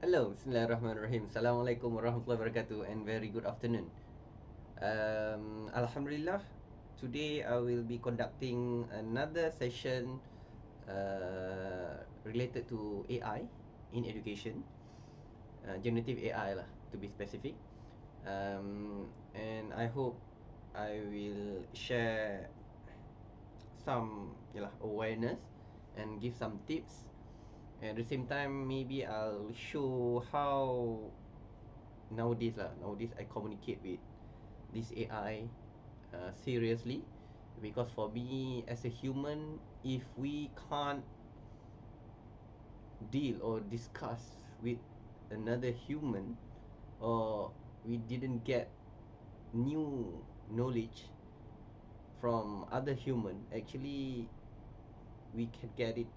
Hello, Bismillahirrahmanirrahim. Assalamualaikum warahmatullahi wabarakatuh and very good afternoon. Um, Alhamdulillah, today I will be conducting another session uh, related to AI in education, uh, generative AI lah to be specific. Um, and I hope I will share some yalah, awareness and give some tips at the same time maybe I'll show how nowadays lah nowadays I communicate with this A_I uh, seriously. Because for me as a human if we can't deal or discuss with another human or we didn't get new knowledge from other human actually we can get it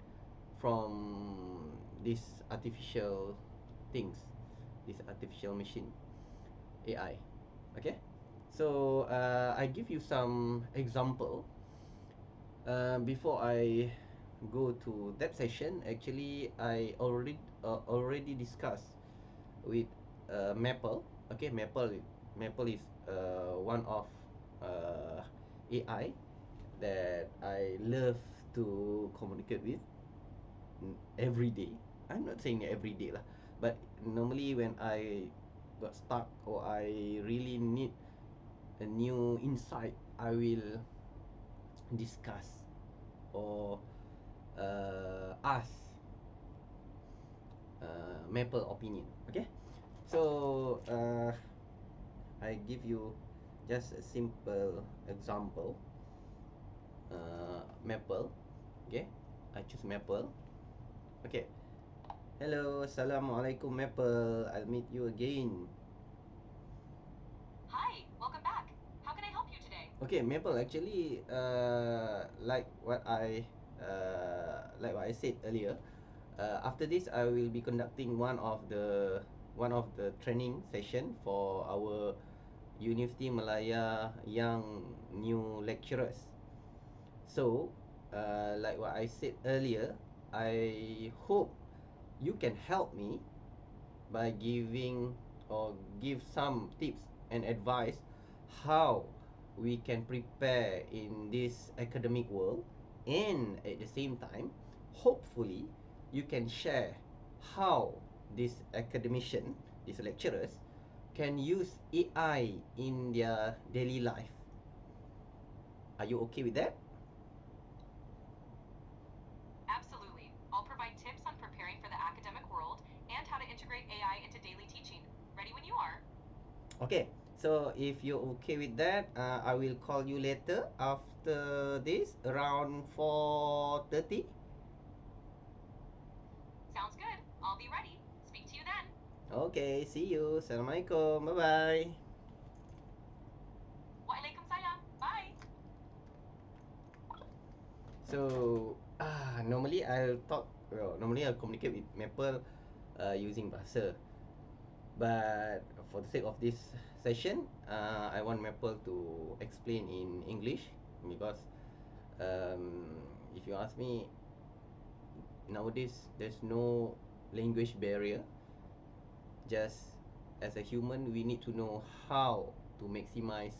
from this artificial things this artificial machine A_I okay? So uh, I give you some example. Uh, before I go to that session actually I already uh, already discussed with uh, Maple. Okay Maple Maple is uh, one of uh, A_I that I love to communicate with every day. I'm not saying every day lah but normally when I got stuck or I really need a new insight I will discuss or uh, ask uh, Maple opinion. Okay? So uh, I give you just a simple example. Uh, Maple. Okay? I choose Maple okay hello assalamualaikum Maple I'll meet you again Hi, welcome back. How can I help you today? okay Maple actually uh, like what I uh, like what I said earlier uh, after this I will be conducting one of the one of the training session for our University Malaya young new lecturers so uh, like what I said earlier I hope you can help me by giving or give some tips and advice how we can prepare in this academic world. And at the same time hopefully you can share how this academician these lecturers can use A_I in their daily life. Are you okay with that AI into daily teaching. Ready when you are. Okay, so if you're okay with that, uh, I will call you later after this around 4:30. Sounds good. I'll be ready. Speak to you then. Okay, see you. Assalamualaikum. Bye bye. Waalaikumsalam. Bye. So, ah, normally I'll talk. Well, normally I'll communicate with Maple uh, using bahasa. But for the sake of this session, uh, I want Maple to explain in English because um, if you ask me, nowadays there's no language barrier. Just as a human, we need to know how to maximize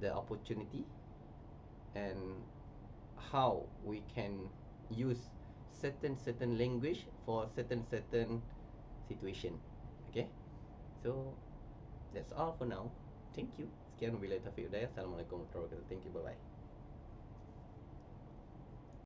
the opportunity and how we can use certain certain language for certain certain situation. Okay, so that's all for now. Thank you. Sekian wabillahi taufiq hidayah. Assalamualaikum warahmatullahi wabarakatuh. Thank you.